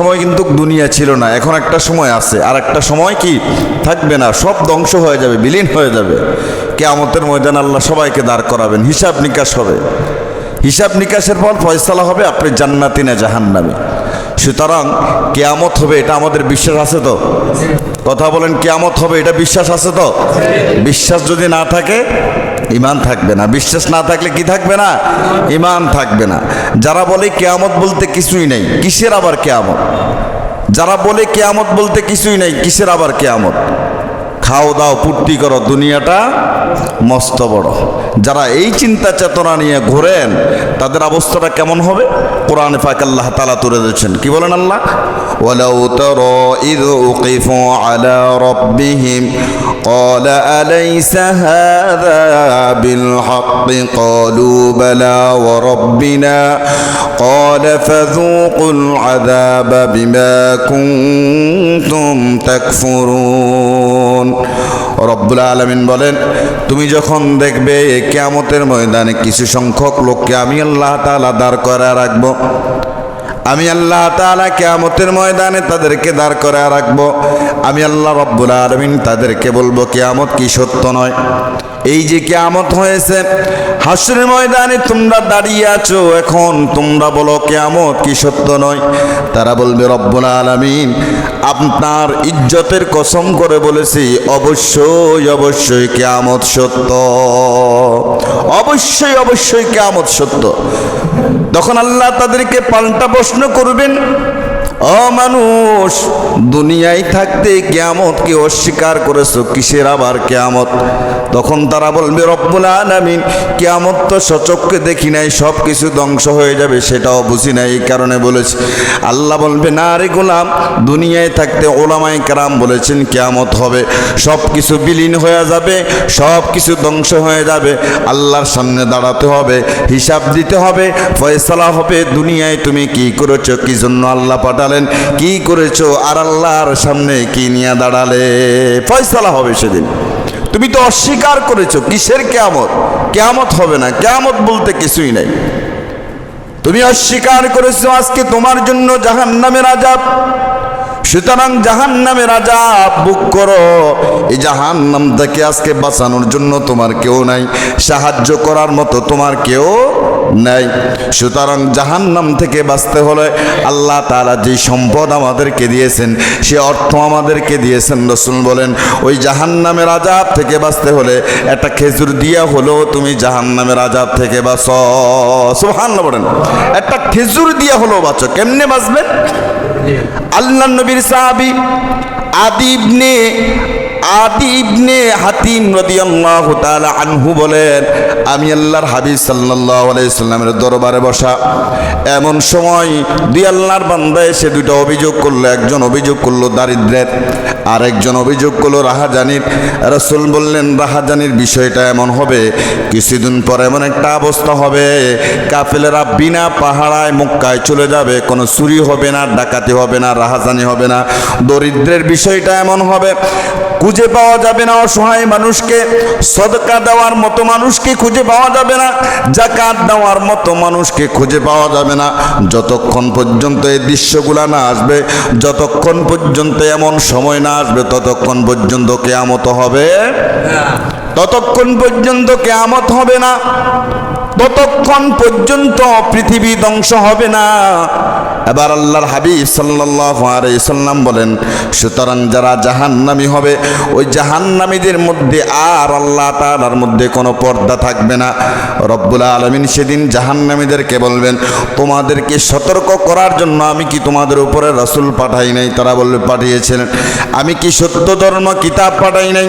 সময় কিন্তু দুনিয়া ছিল না এখন একটা সময় আছে আর একটা সময় কি? থাকবে না সব ধ্বংস হয়ে যাবে বিলীন হয়ে যাবে। কেয়ামতের ময়দান আল্লাহ সবাইকে দাঁড় করাবেন হিসাব নিকাশ হবে। হিসাব নিকাশের পর ফয়সালা হবে আপনি জান্নাতি না জাহান্নামে। সুতরাং কেয়ামত হবে এটা আমাদের বিশ্বাস আছে তো? কথা বলেন কেয়ামত হবে এটা বিশ্বাস আছে তো? বিশ্বাস যদি না থাকে ইমান থাকবে না। বিশ্বাস না থাকলে কি থাকবে না? ইমান থাকবে না। যারা বলে কেয়ামত বলতে কিছুই নেই, কিসের আবার কেয়ামত? যারা বলে কেয়ামত বলতে কিছুই নেই, কিসের আবার কেয়ামত? খাও দাও পূর্তি করো দুনিয়াটা মস্ত বড় যারা এই চিন্তা চেতনা নিয়ে ঘোরেন তাদের অবস্থাটা কেমন হবে কোরআন ফাক আল্লাহ তালা তুলে দিচ্ছেন কি বলেন আল্লাহ ولو ترى إذ وقفوا على ربهم قال أليس هذا بالحق قالوا بلى وربنا قال فذوقوا العذاب بما كنتم تكفرون রব্বুল আলমিন বলেন, তুমি যখন দেখবে এ কেয়ামতের ময়দানে কিছু সংখ্যক লোককে আমি আল্লাহ তালা দাঁড় করা রাখব আমি আল্লাহ তালা কেয়ামতের ময়দানে তাদেরকে দাঁড় করে রাখব। আমি আল্লাহ রব্বুল আলমিন তাদেরকে বলব, কেয়ামত কি সত্য নয়। এই যে কেয়ামত হয়েছে, হাসরের ময়দানে তোমরা দাঁড়িয়ে আছো, এখন তোমরা বলো, কেয়ামত কি সত্য নয়। তারা বলবে, রব্বুল আলমিন, আপনার ইজ্জতের কসম করে বলেছি, অবশ্যই অবশ্যই কেয়ামত সত্য। অবশ্যই অবশ্যই কেয়ামত সত্য। তখন আল্লাহ তাদেরকে পাল্টা প্রশ্ন করবেন ও মানুষ দুনিয়ায় থাকতে কেয়ামতকে অস্বীকার করেছ, কিসের আবার কেয়ামত? তখন তারা বলবে, রব্বুল আলামিন, কেয়ামত তো সচককে দেখি নাই সব কিছু ধ্বংস হয়ে যাবে, সেটাও বুঝি নাই। এই কারণে বলেছি, আল্লাহ বলবে, না রে গোলাম, দুনিয়ায় থাকতে ওলামাই কারাম বলেছেন, কেয়ামত হবে। সব কিছু বিলীন হয়ে যাবে সব কিছু ধ্বংস হয়ে যাবে। আল্লাহর সামনে দাঁড়াতে হবে, হিসাব দিতে হবে, ফয়সালা হবে, দুনিয়ায় তুমি কি করেছ, কি জন্য আল্লাহ পাঠালেন কি করেছ? আর আল্লাহর সামনে কি নিয়ে দাঁড়ালে? ফয়সালা হবে সেদিন। তুমি তো অস্বীকার করেছ, কিসের কেয়ামত? কেয়ামত হবে না, কেয়ামত বলতে কিছুই নাই। তুমি অস্বীকার করেছ, আজকে তোমার জন্য জাহান নামের আজাব সুতরাং জাহান নামের আজাব বুক করো। এই জাহান নাম থেকে আজকে বাঁচানোর জন্য তোমার কেউ নাই, সাহায্য করার মতো তোমার কেউ নাই। সুতরাং জাহান নাম থেকে বাঁচতে হলে আল্লাহ তারা যে সম্পদ আমাদেরকে দিয়েছেন সে অর্থ আমাদেরকে দিয়েছেন। রসুল বলেন ওই জাহান নামের আজাব থেকে বাঁচতে হলে একটা খেজুর দিয়া হলেও তুমি জাহান নামের আজাব থেকে বাঁচ। সুহান বলেন একটা খেজুর দিয়া হলেও বাঁচো। কেমনে বাঁচবেন? আল্লাহ নবীর সাহাবি আদিবনে আদিবনে হাতিম রাদিয়াল্লাহু তাআলা আনহু বলেন, আমি আল্লাহর হাবিব সাল্লাল্লাহু আলাইহি সাল্লামের দরবারে বসা, এমন সময় দুই আল্লাহর বান্দা এসে দুইটা অভিযোগ করল, একজন অভিযোগ করল দারিদ্রের আর একজন অভিযোগ করল রাহাজানির। রাসূল বললেন, রাহাজানির বিষয়টা এমন হবে, কিছুদিন পর এমন একটা অবস্থা হবে, কাফেলেরা বিনা পাহাড়ায় মক্কায় চলে যাবে, কোনো চুরি হবে না, ডাকাতি হবে না, রাহাজানি হবে না, দরিদ্রের বিষয়টা এমন হবে। খুঁজে পাওয়া যাবে না অসহায় মানুষকে। সদকা দেওয়ার মতো মানুষকে খুঁজে পাওয়া যাবে না। জাকাত দেওয়ার মতো মানুষকে খুঁজে পাওয়া যাবে না। যতক্ষণ পর্যন্ত এই দৃশ্যগুলা না আসবে, যতক্ষণ পর্যন্ত এমন সময় না আসবে, ততক্ষণ পর্যন্ত কেয়ামত হবে। ততক্ষণ পর্যন্ত কেয়ামত হবে না। ততক্ষণ পর্যন্ত পৃথিবী ধ্বংস হবে না। এবার আল্লাহর হাবিব সাল্লাম বলেন, সুতরাং যারা জাহান্নামী হবে, ওই জাহান্নামীদের মধ্যে আর আল্লাহ তাআলার মধ্যে কোনো পর্দা থাকবে না। রব্বুল আলামিন সেদিন জাহান্নামীদেরকে বলবেন, তোমাদেরকে সতর্ক করার জন্য আমি কি তোমাদের উপরে রাসূল পাঠাই নাই? তারা বলবে, পাঠিয়েছিলেন। আমি কি সত্য ধর্ম, কিতাব পাঠাই নাই?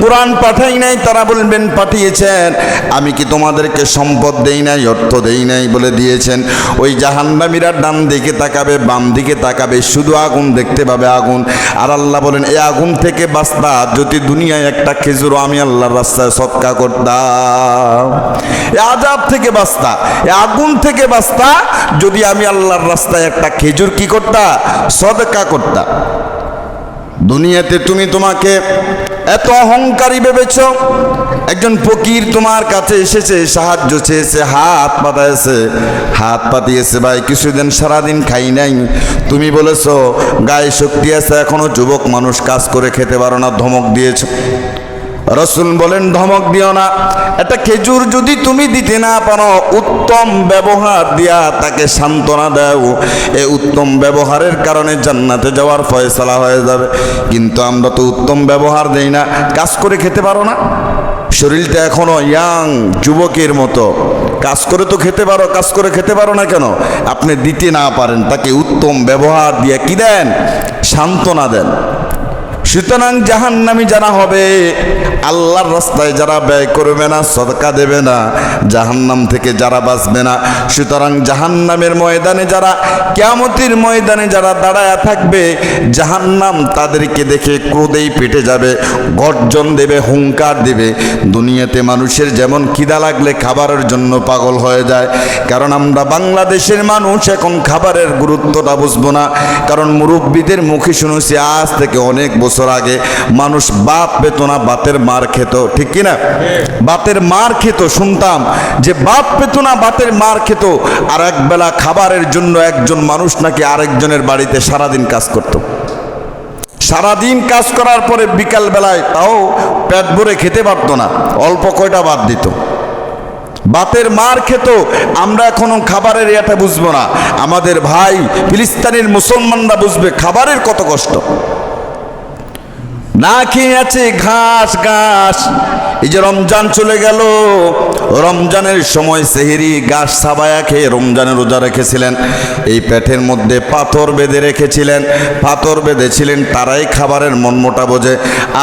কোরআন পাঠাই নাই? তারা বলবেন, পাঠিয়েছেন। আমি কি তোমাদেরকে সম্পদ দেই নাই, অর্থ দেই নাই? বলে দিয়েছেন। ওই জাহান্নামীরা ডান দিকে তাকাবে, বাম দিকে তাকাবে, শুধু আগুন দেখতে পাবে আগুন। আর আল্লাহ বলেন এই আগুন থেকে বাঁচতা যদি দুনিয়ায় একটা খেজুর আমি আল্লাহর রাস্তায় সৎকা করতাম। এ আজাব থেকে বাঁচতা, এ আগুন থেকে বাঁচতা, যদি আমি আল্লাহর রাস্তায় একটা খেজুর কি করতা? সদকা করতা। দুনিয়াতে তুমি তোমাকে এত অহংকারী ভেবেছ একজন ফকির তোমার কাছে এসেছে, সাহায্য চেয়েছে, হাত পাতাইছে হাত পাতিয়েছে ভাই, কিছুদিন সারাদিন খাই নাই। তুমি বলেছ, গায়ে শক্তি আছে, এখনও যুবক মানুষ কাজ করে খেতে পারো না, ধমক দিয়েছ। রসুল বলেন, ধমক দিও না। একটা খেজুর যদি তুমি দিতে না পারো, উত্তম ব্যবহার দিয়া তাকে সান্ত্বনা দাও। এই উত্তম ব্যবহারের কারণে জান্নাতে যাওয়ার ফয়সালা হয়ে যাবে। কিন্তু আমরা তো উত্তম ব্যবহার দেই না, কাজ করে খেতে পারো না। শরীরটা এখনও ইয়াং যুবকের মতো। কাজ করে তো খেতে পারো, কাজ করে খেতে পারো না কেন? আপনি দিতে না পারেন, তাকে উত্তম ব্যবহার দিয়ে কি দেন? সান্ত্বনা দেন। সুতরাং জাহান্নামি যারা হবে, আল্লাহর রাস্তায় যারা ব্যয় করবে না, সদকা দেবে না, জাহান্নাম থেকে যারা বাঁচবে না। সুতরাং জাহান্নামের ময়দানে যারা, কেয়ামতির ময়দানে যারা দাঁড়ায় থাকবে, জাহান্নাম তাদেরকে দেখে ক্রোধেই পেটে যাবে, গর্জন দেবে, হুঙ্কার দেবে। দুনিয়াতে মানুষের যেমন খিদা লাগলে খাবারের জন্য পাগল হয়ে যায়। কারণ আমরা বাংলাদেশের মানুষ, এখন খাবারের গুরুত্বটা বুঝব না। কারণ মুরব্বীদের মুখে শুনেছি, আজ থেকে অনেক বছর আগে মানুষ বাপ পেত না বাতের মার খেত, ঠিক কিনা বাতের মার খেত, শুনতাম যে বাপ পেত না বাতের মার খেত, আর এক বেলা খাবারের জন্য একজন মানুষ নাকি আরেকজনের বাড়িতে সারাদিন কাজ করত। সারাদিন কাজ করার পরে বিকাল বেলায় তাও পেট ভরে খেতে পারতো না, অল্প কয়টা বাদ দিত। বাতের মার খেত, আমরা এখনও খাবারের ইয়েটা বুঝব না। আমাদের ভাই ফিলিস্তানের মুসলমানরা বুঝবে খাবারের কত কষ্ট। না খেয়ে আছে ঘাস ঘাস। এই যে রমজান চলে গেল রমজানের সময় সেহেরি গাছ সাবায়া খেয়ে রমজানের রোজা রেখেছিলেন। এই পেটের মধ্যে পাথর বেঁধে রেখেছিলেন। পাথর বেঁধেছিলেন, তারাই খাবারের মর্মটা বোঝে।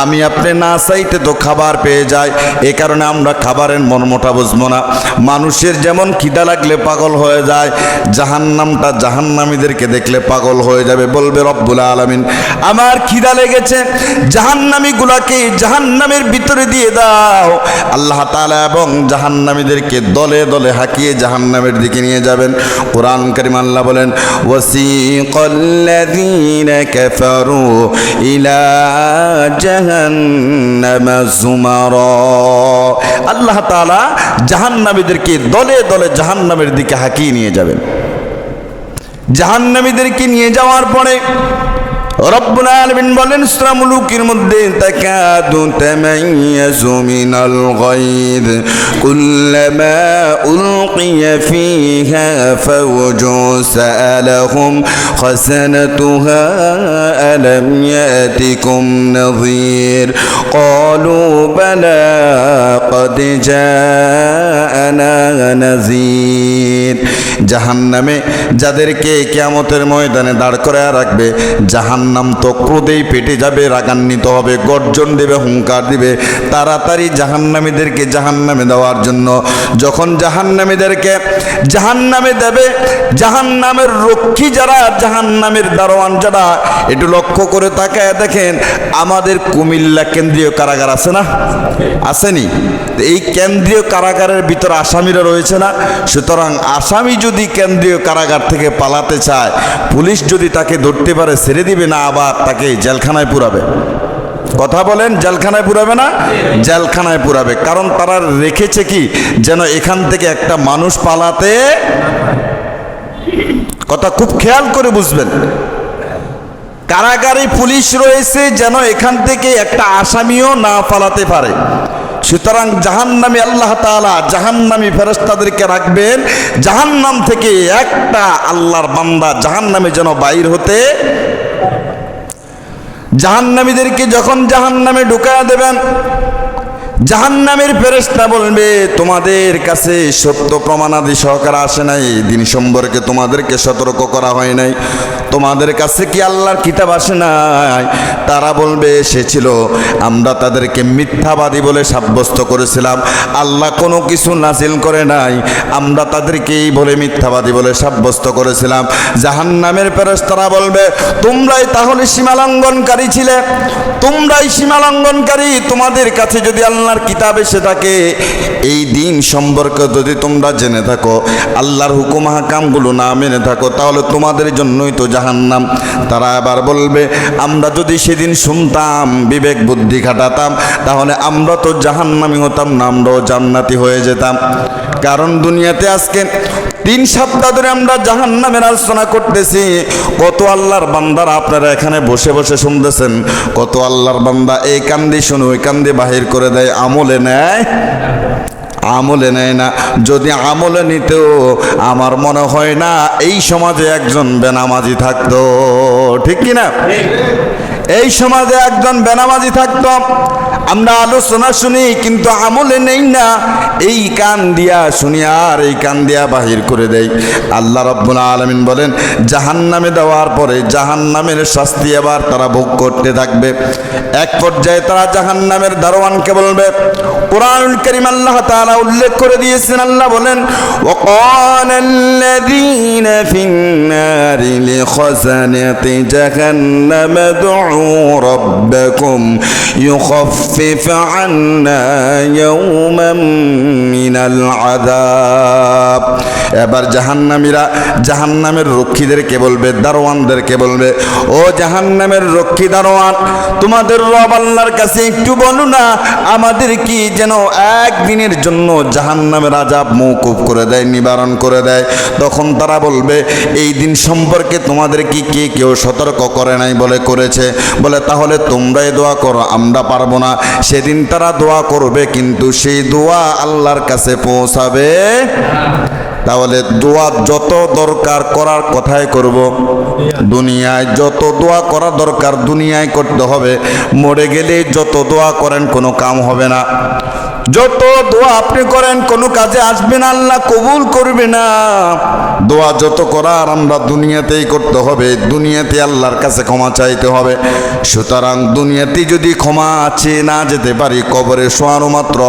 আমি আপনি না চাইতে তো খাবার পেয়ে যাই, এ কারণে আমরা খাবারের মর্মটা বুঝব না। মানুষের যেমন খিদা লাগলে পাগল হয়ে যায়, জাহান্নামটা জাহান্নামীদেরকে দেখলে পাগল হয়ে যাবে, বলবে রব্বুল আলমিন। আমার খিদা লেগেছে জাহান্নামী গুলাকে জাহান্নামের ভিতরে দিয়ে দাও। আল্লাহ তাআলা এবং জাহান্নামীদেরকে দলে দলে হাঁকিয়ে জাহান্নামের দিকে নিয়ে যাবেন। কোরআন করিম আল্লাহ বলেন, ওয়াসিকাল্লাযীনা কাফারু ইলা জাহান্নাম যুমারা। আল্লাহ তাআলা জাহান্নামীদেরকে দলে দলে জাহান্নামের দিকে হাঁকিয়ে নিয়ে যাবেন। জাহান্নামীদেরকে নিয়ে যাওয়ার পরে রব্বুল আলামিন বলেন সূরা মুলুকের মধ্যে তাকাদু তামাইয়াজু মিনাল গায়দ কুল্লামা উলকিয়া ফিহা ফাওজু সাআলাহুম খাসানাতুহা আলাম ইয়াতিকুম নাযীর ক্বালু বালা قد جاءنا نذير জাহান্নামে যাদেরকে কিয়ামতের ময়দানে দাঁড় করে রাখবে জাহান্নাম তো ক্রোধেই পেটে যাবে, রাগান্বিত হবে, গর্জন দেবে, হুঙ্কার দিবে। তাড়াতাড়ি জাহান্নামীদেরকে জাহান্নামে দেওয়ার জন্য। যখন জাহান্নামীদেরকে জাহান্নামে দেবে, জাহান্নামের রক্ষী যারা, জাহান্নামের দারোয়ান যারা, একটু লক্ষ্য করে তাকায় দেখেন, আমাদের কুমিল্লা কেন্দ্রীয় কারাগার আছে না? আসেনি? এই কেন্দ্রীয় কারাগারের ভিতর আসামিরা রয়েছে না? সুতরাং আসামি যদি কেন্দ্রীয় কারাগার থেকে পালাতে চায়, পুলিশ যদি তাকে ধরতে পারে, ছেড়ে দিবে না আবার তাকে জেলখানায় পুরাবে। কথা বলেন, জেলখানায় পুরাবে না? জেলখানায় পুরাবে। কারণ তারা রেখেছে কি? যেন এখান থেকে একটা মানুষ পালাতে কথা খুব খেয়াল করে বুঝবেন। কারাগারে পুলিশ রয়েছে যেন এখান থেকে একটা আসামিও না পালাতে পারে। সুতরাং জাহান্নামে আল্লাহ তাআলা জাহান্নামী ফেরেশতাদেরকে রাখবেন। জাহান্নাম থেকে একটা আল্লাহর বান্দা জাহান্নামে যেন বাইর হতে জাহান্নামীদেরকে যখন জাহান্নামে ঢুকায়া দেবেন জাহান্নামের ফেরেশতা বলবে, তোমাদের কাছে সত্য প্রমাণাদি সহকারে আসে নাই। দিন সম্পর্কে তোমাদেরকে সতর্ক করা হয় নাই। তোমাদের কাছে কি আল্লাহর কিতাব আসে নাই? তারা বলবে, সে ছিল। আমরা তাদেরকে মিথ্যাবাদী বলে সাব্যস্ত করেছিলাম। আল্লাহ কোনো কিছু নাজিল করে নাই। আমরা তাদেরকেই বলে মিথ্যাবাদী বলে সাব্যস্ত করেছিলাম। জাহান্নামের ফেরেশতারা বলবে, তোমরাই তাহলে সীমালঙ্ঘনকারী ছিলে। তোমরাই সীমালঙ্ঘনকারী। তোমাদের কাছে যদি আল্লাহ আল্লাহর কিতাব এসে থাকে এই দিন সম্পর্কে যদি তোমরা জেনে থাকো, আল্লাহর হুকুম হাকামগুলো না মেনে থাকো, তাহলে তোমাদের জন্যই তো জাহান্নাম। তারা আবার বলবে, আমরা যদি সেদিন শুনতাম, বিবেক বুদ্ধি খাটাতাম, তাহলে আমরা তো জাহান্নামি হতাম না, আমরাও জান্নাতি হয়ে যেতাম। কারণ দুনিয়াতে আজকে তিন সপ্তাহ ধরে আমরা জাহান নামের আলোচনা করতেছি। কত আল্লাহর বান্দারা আপনারা এখানে বসে বসে শুনতেছেন। কত আল্লাহর বান্দা এই কান্দি শুনে, ওই কান্দি বাহির করে দেয়, আমলে নেয়? আমলে নেয় না। যদি আমলে নিতেও আমার মনে হয় না এই সমাজে একজন বেনামাজি থাকতো। ঠিক কি না এই সমাজে একজন বেনামাজি থাকত। আমরা আলোচনা শুনি, কিন্তু আমলে নেই না। এই কান দিয়া শুনি আর এই কান দিয়া বাহির করে দেয় আল্লাহ রব্বুল আলমিন বলেন জাহান নামে দেওয়ার পরে জাহান নামের শাস্তি আবার তারা ভোগ করতে থাকবে। এক পর্যায়ে তারা জাহান নামের দারোয়ানকে বলবে কোরআনুল করিম আল্লাহ তাআলা উল্লেখ করে দিয়েছেন আল্লাহ বলেন وقال الذين في النار لخزنة جهنم ادعوا ربكم يخفف عنا يوما من العذاب এবার জাহান্নামীরা জাহান্নামের রক্ষীদেরকে বলবে দারোয়ানদেরকে বলবে ও জাহান্নামের রক্ষী দারোয়ান তোমাদের রব আল্লাহর কাছে একটু বলো না, আমাদের কি যেন একদিনের জন্য জাহান্নামের আজাব মৌকুব করে দেয়, নিবারণ করে দেয়? তখন তারা বলবে, এই দিন সম্পর্কে তোমাদের কি কে কেউ সতর্ক করে নাই বলে করেছে? বলে, তাহলে তোমরাই দোয়া করো, আমরা পারব না। সেদিন তারা দোয়া করবে, কিন্তু সেই দোয়া আল্লাহর কাছে পৌঁছাবে তাহলে দোয়া যত দরকার করার কথাই করব। দুনিয়ায় যত দোয়া করা দরকার দুনিয়ায় করতে হবে। মরে গেলে যত দোয়া করেন কোনো কাম হবে না। যত দোয়া আপনি করেন, কোনো কাজে আসবে না, আল্লাহ কবুল করবে না। দোয়া যত করার আমরা দুনিয়াতেই করতে হবে, দুনিয়াতে আল্লাহর কাছে ক্ষমা চাইতে হবে। সুতরাং দুনিয়াতে যদি ক্ষমা চেয়ে না যেতে পারি, কবরে শোয়ানো মাত্র,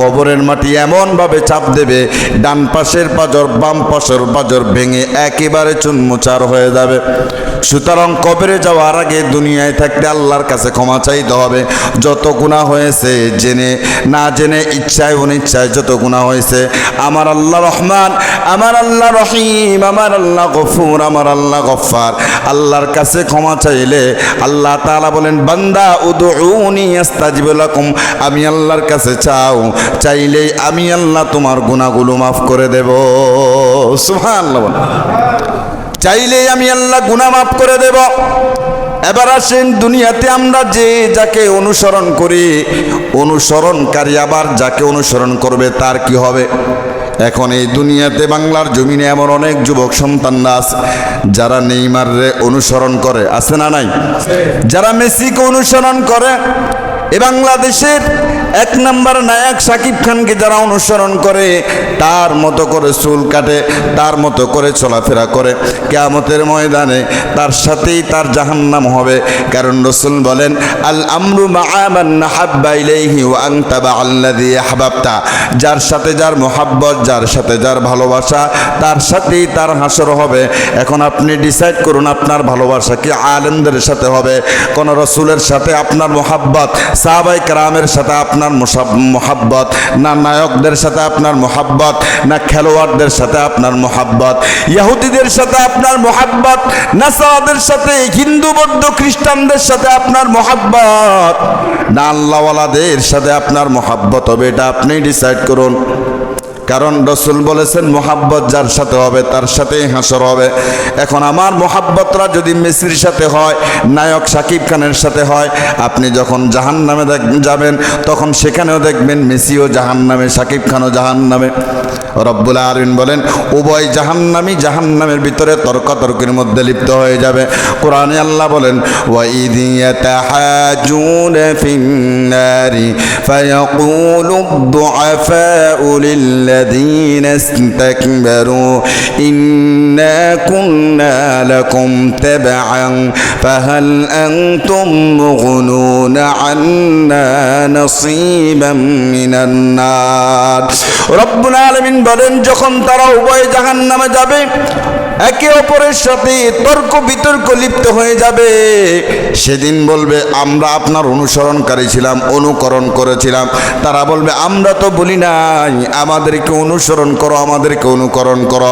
কবরের মাটি এমনভাবে চাপ দেবে, ডান পাশের পাজর, বাম পাশের পাজর ভেঙে একেবারে চুনমুচার হয়ে যাবে। সুতরাং কবরে যাওয়ার আগে দুনিয়ায় থাকতে আল্লাহর কাছে ক্ষমা চাইতে হবে। যত গুণা হয়েছে, জেনে, না জেনে ইচ্ছায় অনিচ্ছায় যত গুণা হয়েছে, আমার আল্লাহ রহমান, আমার আল্লাহ রহিম, আমার আল্লাহ গফুর, আমার আল্লাহ গফার আল্লাহর কাছে ক্ষমা চাইলে আল্লাহ তাআলা বলেন, বান্দা, উদউনি আস্তাজিব লাকুম। আমি আল্লাহর কাছে চাও, চাইলেই আমি আল্লাহ তোমার গুনাহগুলো মাফ করে দেব। বলেন। চাইলেই আমি আল্লাহ গুনাহ মাফ করে দেব। এবার আসেন দুনিয়াতে আমরা যে যাকে অনুসরণ করি, অনুসরণকারী আবার যাকে অনুসরণ করবে তার কি হবে? এখন এই দুনিয়াতে বাংলার জমিনে এমন অনেক যুবক সন্তানরা আছে, যারা নেইমাররে অনুসরণ করে, আছে না নাই? যারা মেসিকে অনুসরণ করে এ বাংলাদেশের এক নম্বর নায়ক সাকিব খানকে যারা অনুসরণ করে, তার মতো করে চুল কাটে, তার মতো করে চলাফেরা করে। কেয়ামতের ময়দানে তার সাথেই তার জাহান্নাম হবে। কারণ রসুল বলেন, আল আমরু আনতা বাআল্লাযী আহবাবতা যার সাথে যার মোহাব্বত, যার সাথে যার ভালোবাসা, তার সাথেই তার হাসর হবে। এখন আপনি ডিসাইড করুন, আপনার ভালোবাসা কি আলেমদের সাথে হবে? কোন রসুলের সাথে আপনার মোহাব্বত সাহাবাই কারামের সাথে আপনার মোহাব্বত, না নায়কদের সাথে আপনার মোহাব্বত, না খেলোয়াড়দের সাথে আপনার মোহাব্বত। ইয়াহুদিদের সাথে আপনার মোহাব্বত, নাসারাদের সাথে, হিন্দু, বৌদ্ধ, খ্রিস্টানদের সাথে আপনার মোহাব্বত। না আল্লাহওয়ালাদের সাথে আপনার মোহাব্বত হবে, এটা আপনি ডিসাইড করুন। কারণ রসুল বলেছেন মোহাব্বত যার সাথে হবে তার সাথেই হাসর হবে এখন আমার মোহাব্বতরা যদি মেসির সাথে হয় নায়ক সাকিব খানের সাথে হয় আপনি যখন জাহান নামে যাবেন তখন সেখানেও দেখবেন মেসিও জাহান নামে সাকিব খানও জাহান নামে রব্বুল আলমিন বলেন উভয় জাহান্নামি জাহান্নামের ভিতরে তর্কাতর্কের মধ্যে লিপ্ত হয়ে যাবে কোরআনে আল্লাহ বলেন وَإِذْ يَتَحَاجُّونَ فِي النَّارِ فَيَقُولُ الضُّعَفَاءُ لِلَّذِينَ اسْتَكْبَرُوا إِنَّا كُنَّا لَكُمْ تَبَعًا فَهَلْ أَنْتُمْ مُغْنُونَ عَنَّا نَصِيبًا مِنَ النَّارِ রব্বুল আলামিন বলেন যখন তারা উভয় জাহান্নামে যাবে একে অপরের সাথে তর্ক বিতর্ক লিপ্ত হয়ে যাবে। সেদিন বলবে, আমরা আপনার অনুসরণকারী ছিলাম, অনুকরণ করেছিলাম। তারা বলবে, আমরা তো বলি নাই, আমাদেরকে অনুসরণ করো, আমাদেরকে অনুকরণ করো।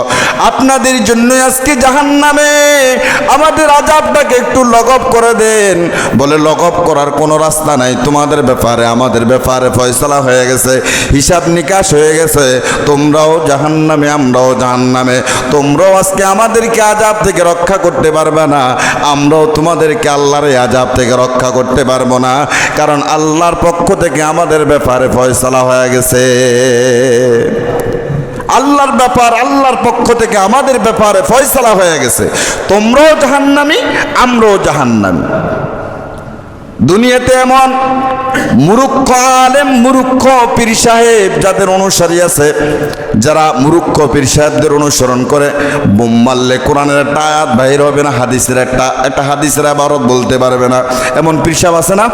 আপনাদের জন্য আজকে জাহান নামে আমাদের আজাবটাকে একটু লগব করে দেন। বলে, লগব করার কোনো রাস্তা নাই, তোমাদের ব্যাপারে, আমাদের ব্যাপারে ফয়সলা হয়ে গেছে, হিসাব নিকাশ হয়ে গেছে। তোমরাও জাহান নামে আমরাও জাহান নামে তোমরাও আজকে আমাদেরকে আজাব থেকে রক্ষা করতে পারবে না। আমরাও তোমাদেরকে আল্লাহরে আজাব থেকে রক্ষা করতে পারব না। কারণ আল্লাহর পক্ষ থেকে আমাদের ব্যাপারে ফয়সলা হয়ে গেছে। আল্লাহর ব্যাপার, আল্লাহর পক্ষ থেকে আমাদের ব্যাপারে ফয়সলা হয়ে গেছে। তোমরাও জাহান্নামি, আমরাও জাহান্নামি। দুনিয়াতে এমন মুরুক্ষ আলেম মুরুক্ষ পীর সাহেব যাদের অনুসারী আছে, যারা মুরুক্ষ পীর সাহেবদের অনুসরণ করে, বোম মারলে কোরআনের একটা আয়াত বাহির হবে না, হাদিসের একটা একটা হাদিসের আবারত বলতে পারবে না। এমন পীর সাহেব আছে না?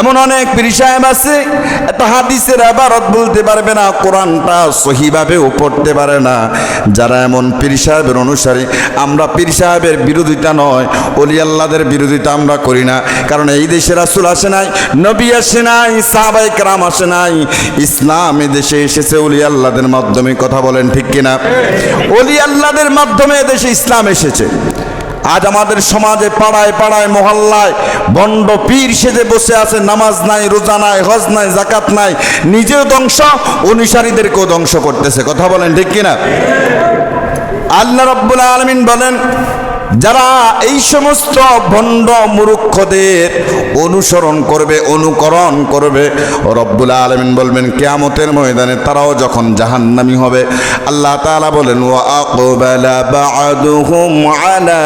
এমন অনেক পীর সাহেব আছে, একটা হাদিসের আবারত বলতে পারবে না, কোরআনটা সহিভাবেও পড়তে পারে না। যারা এমন পীর সাহেবের অনুসারী, আমরা পীর সাহেবের বিরোধিতা নয় অলি আল্লাদের বিরোধিতা আমরা করি না। কারণ এই দেশে রাসুল আসে নাই, নবী আসে নাই সাহাবাই কারাম আসে নাই। ইসলাম এ দেশে এসেছে অলি আল্লাদের মাধ্যমে কথা বলেন ঠিক কিনা? অলি আল্লাদের মাধ্যমে এদেশে ইসলাম এসেছে। আজ আমাদের সমাজে পাড়ায় পাড়ায়, মহল্লায় বন্ড পীর সেজে বসে আছে, নামাজ নাই, রোজা নাই, হজ নাই জাকাত নাই, নিজেও ধ্বংস, অনুসারীদেরকেও ধ্বংস করতেছে। কথা বলেন ঠিক কিনা? আল্লাহ রব্বুল আলমিন বলেন যারা এই সমস্ত ভণ্ড মুরুক্ষদের অনুসরণ করবে অনুকরণ করবে রব্বুল আলমিন বলবেন কেয়ামতের ময়দানে তারাও যখন জাহান্নামি হবে আল্লাহ তাআলা বলেন ওয়া আকবালা বা'দুহুম আলা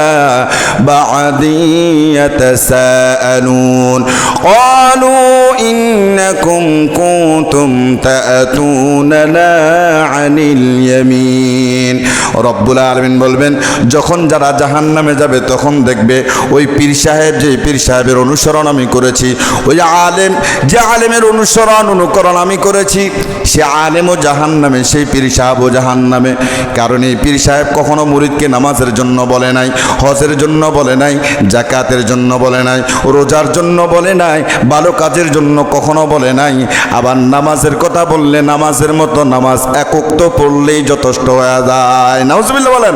বা'দি ইয়াতাসাআলুন قالوا إنكم كنتم تأتوننا عن اليمين রব্বুল আলমিন বলবেন যখন যারা জাহান নামে যাবে, তখন দেখবে ওই পীর সাহেব, যে পীর সাহেবের অনুসরণ আমি করেছি, ওই আলেম, যে আলেমের অনুসরণ অনুকরণ আমি করেছি, সে আলেমও জাহান নামে সেই পীর সাহেবও জাহান নামে কারণ এই পীর সাহেব কখনো মুরিদকে নামাজের জন্য বলে নাই, হজের জন্য বলে নাই জাকাতের জন্য বলে নাই, রোজার জন্য বলে নাই, ভালো কাজের জন্য কখনো বলে নাই। আবার নামাজের কথা বললে নামাজের মতো নামাজ একক তো পড়লেই যথেষ্ট হয়ে যায়। নাউজুবিল্লাহ বলেন।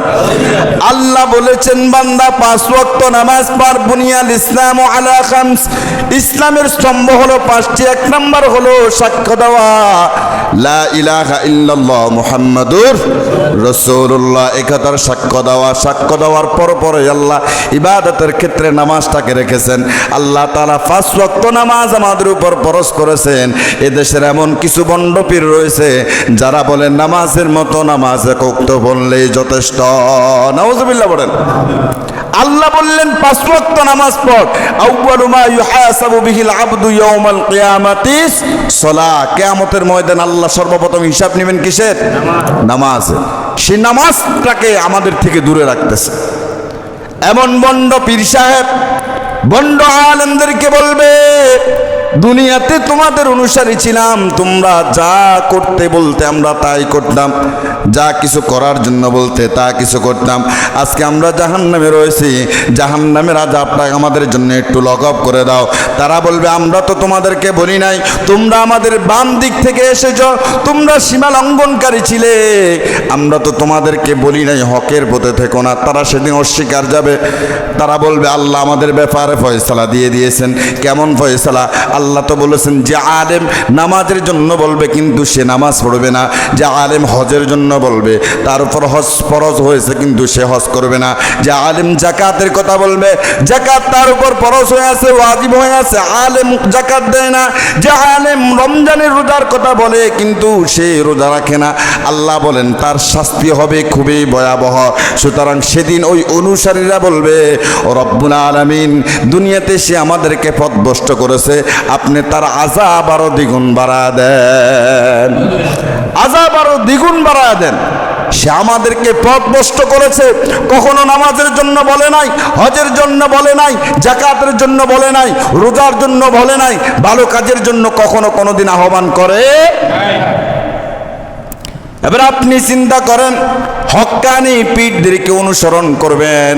আল্লাহ বলেছেন বান্দা পাঁচ ওয়াক্ত নামাজ পার বুনিয়াল ইসলাম আলা খামস। ইসলামের স্তম্ভ হলো পাঁচটি, এক নাম্বার হলো সাক্ষ্য দেওয়া। লা ইলাহা ইল্লাল্লাহ মুহাম্মাদুর রাসূলুল্লাহ একথার সাক্ষ্য দেওয়া। সাক্ষ্য দেওয়ার পর পরে আল্লাহ ইবাদতের ক্ষেত্রে নামাজটাকে রেখেছেন। আল্লাহ তাআলা পাঁচ ওয়াক্ত নামাজ আমাদের উপর ফরজ করেছেন। এদেশের এমন কিছু বন্ডপীর রয়েছে, যারা বলে, নামাজের মতো নামাজ একক তো বললেই যথেষ্ট। নাউজুবিল্লাহ বলেন। আল্লাহ বললেন পাঁচ ওয়াক্ত নামাজ পড়। আউয়ালু মা ইউহাসাবু বিহিল আবদু ইয়াউমাল কিয়ামাতিস কিয়ামতের ময়দান আল্লাহ সর্বপ্রথম হিসাব নেবেন কিসের? নামাজ। সেই নামাজটাকে আমাদের থেকে দূরে রাখতেছে। এমন বন্ড পীর সাহেব বন্ড আলেমদেরকে বলবে দুনিয়াতে তোমাদের অনুসারী ছিলাম, তোমরা যা করতে বলতে আমরা তাই করতাম। যা কিছু করার জন্য বলতে তা কিছু করতাম। আজকে আমরা জাহান নামে রয়েছি জাহান নামের আজাবটা আমাদের জন্য একটু লক আপ করে দাও। তারা বলবে, আমরা তো তোমাদেরকে বলি নাই, তোমরা আমাদের বাম দিক থেকে এসেছ, তোমরা সীমা লঙ্ঘনকারী ছিলে। আমরা তো তোমাদেরকে বলি নাই, হকের পথে থেকো না, তারা সেদিন অস্বীকার যাবে। তারা বলবে, আল্লাহ আমাদের ব্যাপারে ফয়সালা দিয়ে দিয়েছেন। কেমন ফয়সালা? আল্লাহ তো বলেছেন, যে আলেম নামাজের জন্য বলবে, কিন্তু সে নামাজ পড়বে না। যে আলেম হজের জন্য বলবে, তার উপর হজ ফরজ হয়েছে, কিন্তু সে হজ করবে না। যে আলেম জাকাতের কথা বলবে, জাকাত তার উপর ফরজ হয়ে আছে, ওয়াজিব হয়ে আছে, আলেম জাকাত দেয় না। যে আলেম রমজানের রোজার কথা বলে, কিন্তু সে রোজা রাখে না। আল্লাহ বলেন, তার শাস্তি হবে খুবই ভয়াবহ। সুতরাং সেদিন ওই অনুসারীরা বলবে, ও রব্বুল আলামিন, দুনিয়াতে সে আমাদেরকে পথভ্রষ্ট করেছে আপনি তার আজাব আরও দ্বিগুণ বাড়া দেন। আজাব আরও দ্বিগুণ বাড়া দেন। সে আমাদেরকে পথ বস্ত করেছে। কখনো নামাজের জন্য বলে নাই, হজের জন্য বলে নাই জাকাতের জন্য বলে নাই, রোজার জন্য বলে নাই, ভালো কাজের জন্য কখনো কোনোদিন আহ্বান করে এবার আপনি চিন্তা করেন, হকানি পীরদেরকে অনুসরণ করবেন,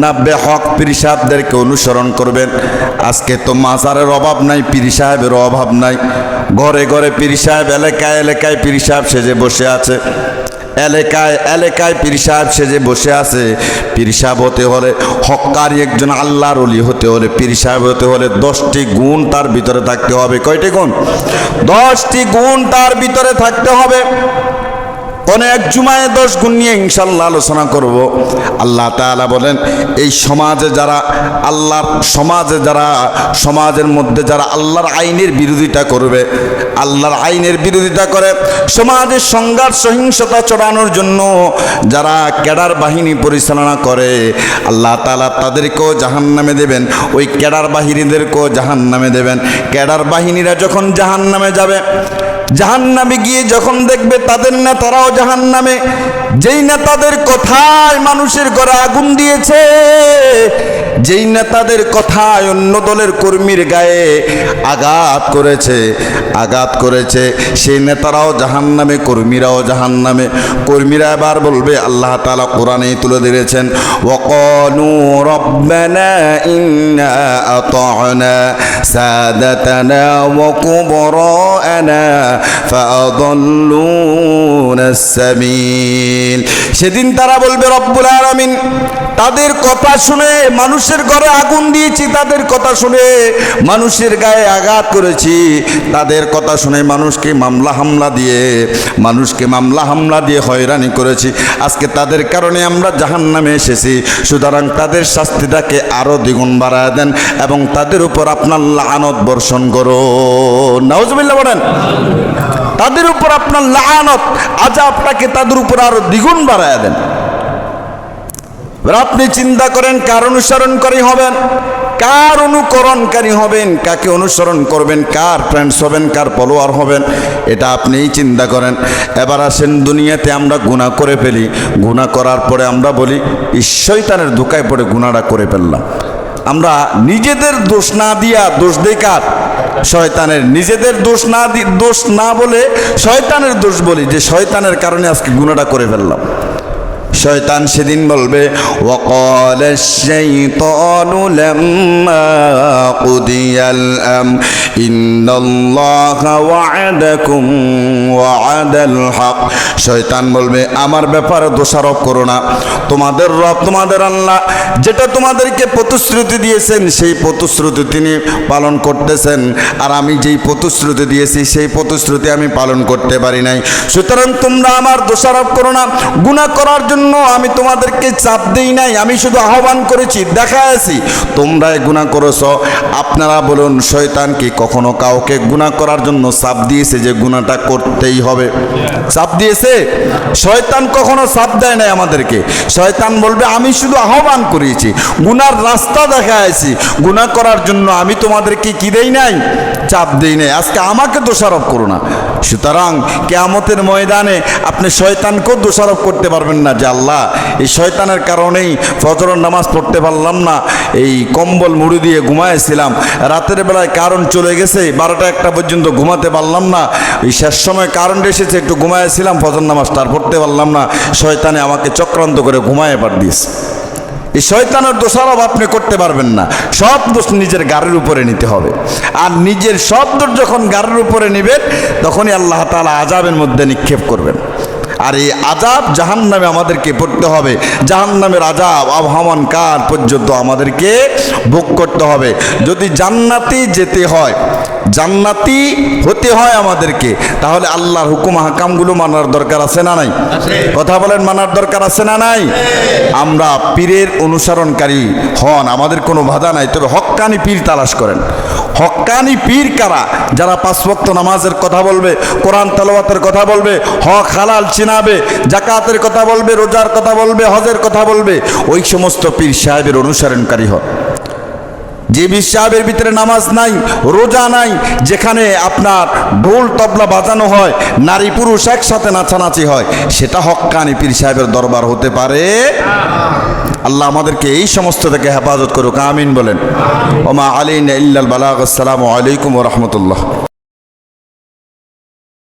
না বেহক পীর সাহেবদেরকে অনুসরণ করবেন? আজকে তো মাজারের অভাব নাই, পীর সাহেবের অভাব নাই। ঘরে ঘরে পীর সাহেব, এলাকায় এলাকায় পীর সাহেব সেজে বসে আছে। এলাকায় এলাকায় পীর সাহেব সেজে বসে আছে। পীর সাহেব হতে হলে হক্কারি একজন আল্লাহর অলি হতে হলে, পীর সাহেব হতে হলে দশটি গুণ তার ভিতরে থাকতে হবে। কয়টি গুণ? দশটি গুণ তার ভিতরে থাকতে হবে। অনেক জুমায় দশ গুণ নিয়ে ইনশাল্লাহ আলোচনা করব। আল্লাহ তাআলা বলেন, এই সমাজে যারা আল্লাহর, সমাজে যারা, সমাজের মধ্যে যারা আল্লাহর আইনের বিরোধিতা করবে, আল্লাহর আইনের বিরোধিতা করে, সমাজের সংঘাত, সহিংসতা চড়ানোর জন্য যারা ক্যাডার বাহিনী পরিচালনা করে, আল্লাহ তাআলা তাদেরকেও জাহান নামে দেবেন। ওই ক্যাডার বাহিনীদেরকেও জাহান নামে দেবেন। ক্যাডার বাহিনীরা যখন জাহান নামে যাবে জাহান নামে গিয়ে যখন দেখবে তাদের নেতারাও জাহান নামে যেই নেতাদের কথায় মানুষের ঘরে আগুন দিয়েছে যেই নেতাদের কথায় অন্য দলের কর্মীর গায়ে আঘাত করেছে আঘাত করেছে, সেই নেতারাও জাহান নামে কর্মীরাও জাহান নামে কর্মীরা এবার বলবে, আল্লাহ তালা কোরআনেই তুলে দিয়েছেন ওকনু সেদিন তারা বলবে, রব্বুল আলামিন, তাদের কথা শুনে মানুষের ঘরে আগুন দিয়েছি, তাদের কথা শুনে মানুষের গায়ে আঘাত করেছি। তাদের কথা শুনে মানুষকে মামলা হামলা দিয়ে, মানুষকে মামলা হামলা দিয়ে হয়রানি করেছি। আজকে তাদের কারণে আমরা জাহান নামে এসেছি। সুতরাং তাদের শাস্তিটাকে আরও দ্বিগুণ বাড়ায় দেন এবং তাদের উপর আপনার লানত বর্ষণ করো নাউজবিল্লা বলেন, তাদের উপর আপনার লানত আজ আপনাকে তাদের উপর আরও দ্বিগুণ বাড়ায় দেন। আপনি চিন্তা করেন, কার অনুসরণকারী হবেন? কার অনুকরণকারী হবেন? কাকে অনুসরণ করবেন? কার ফ্রেন্ডস হবেন? কার ফলোয়ার হবেন? এটা আপনিই চিন্তা করেন। এবার আসেন, দুনিয়াতে আমরা গুণা করে ফেলি। গুণা করার পরে আমরা বলি ঈশ্বরতানের ধোকায় পড়ে গুণাটা করে ফেললাম। আমরা নিজেদের দোষ না দিয়া, দোষ দেই কার? শয়তানের। নিজেদের দোষ না দোষ না বলে শয়তানের দোষ বলি, যে শয়তানের কারণে আজকে গুণাটা করে ফেললাম। শয়তান সেদিন বলবে وقال الشيطان لما قضي الأمر إن الله وعدكم وعد الحق শয়তান বলবে আমার ব্যাপারে দোষারোপ করো না তোমাদের রব তোমাদের আল্লাহ যেটা তোমাদেরকে প্রতিশ্রুতি দিয়েছেন সেই প্রতিশ্রুতি তিনি পালন করতেছেন আর আমি যেই প্রতিশ্রুতি দিয়েছি সেই প্রতিশ্রুতি আমি পালন করতে পারি নাই সুতরাং তোমরা আমার দোষারোপ করো না গুণা করার জন্য আমি তোমাদেরকে চাপ দেই নাই, আমি শুধু আহ্বান করেছি, দেখা আছি। তোমরা গুণা করেছ, আপনারা বলুন, শয়তান কি কখনো কাউকে গুণা করার জন্য চাপ দিয়েছে যে গুণাটা করতেই হবে? চাপ দিয়েছে? শয়তান কখনো চাপ দেয় নাই আমাদেরকে। শয়তান বলবে, আমি শুধু আহ্বান করিয়েছি গুনার রাস্তা দেখা আছি গুণা করার জন্য আমি তোমাদেরকে কি দেই নাই? চাপ দেই নাই, আজকে আমাকে দোষারোপ করো না। সুতরাং কেয়ামতের ময়দানে আপনি শয়তানকেও দোষারোপ করতে পারবেন না, যে আল্লাহ, এই শয়তানের কারণেই ফজরের নামাজ পড়তে পারলাম না। এই কম্বল মুড়ি দিয়ে ঘুমায়েছিলাম রাতের বেলায় কারণ চলে গেছে, বারোটা একটা পর্যন্ত ঘুমাতে পারলাম না। এই শেষ সময় কারণ এসেছে, একটু ঘুমায়েছিলাম ফজর নামাজটা আর পড়তে পারলাম না। শয়তানে আমাকে চক্রান্ত করে ঘুমায় পার দিয়েছে। এই শয়তানের দোষারোপ আপনি করতে পারবেন না। সব দোষ নিজের গাড়ির উপরে নিতে হবে। আর নিজের সব দোষ যখন গাড়ির উপরে নেবেন, তখনই আল্লাহ তালা আজাবের মধ্যে নিক্ষেপ করবেন। আর এই আজাব জাহান নামে আমাদেরকে পড়তে হবে। জাহান নামের আজাব আবহামান কাল পর্যন্ত আমাদেরকে ভোগ করতে হবে। যদি জান্নাতি যেতে হয় জান্নাতি হতে হয় আমাদেরকে তাহলে আল্লাহর হুকুম হাকামগুলো মানার দরকার আছে না নাই? কথা বলেন মানার দরকার আছে না নাই? আমরা পীরের অনুসরণকারী হন আমাদের কোনো বাধা নাই তবে হক্কানি পীর তালাশ করেন। হক্কানি পীর কারা? যারা পাঁচ ভক্ত নামাজের কথা বলবে, কোরআন তালাওয়াতের কথা বলবে, হক হালাল চিনাবে জাকাতের কথা বলবে, রোজার কথা বলবে, হজের কথা বলবে, ওই সমস্ত পীর সাহেবের অনুসরণকারী হন যে বিশ্বাবের ভিতরে নামাজ নাই, রোজা নাই, যেখানে আপনার ঢোল তবলা বাজানো হয়, নারী পুরুষ একসাথে নাচানাচি হয়, সেটা হক্কানি পীর সাহেবের দরবার হতে পারে। আল্লাহ আমাদেরকে এই সমস্ত থেকে হেফাজত করুক, আমিন বলেন। ওমা আলীন ইল্লাল বালাক আসসালামু আলাইকুম রহমতুল্লাহ।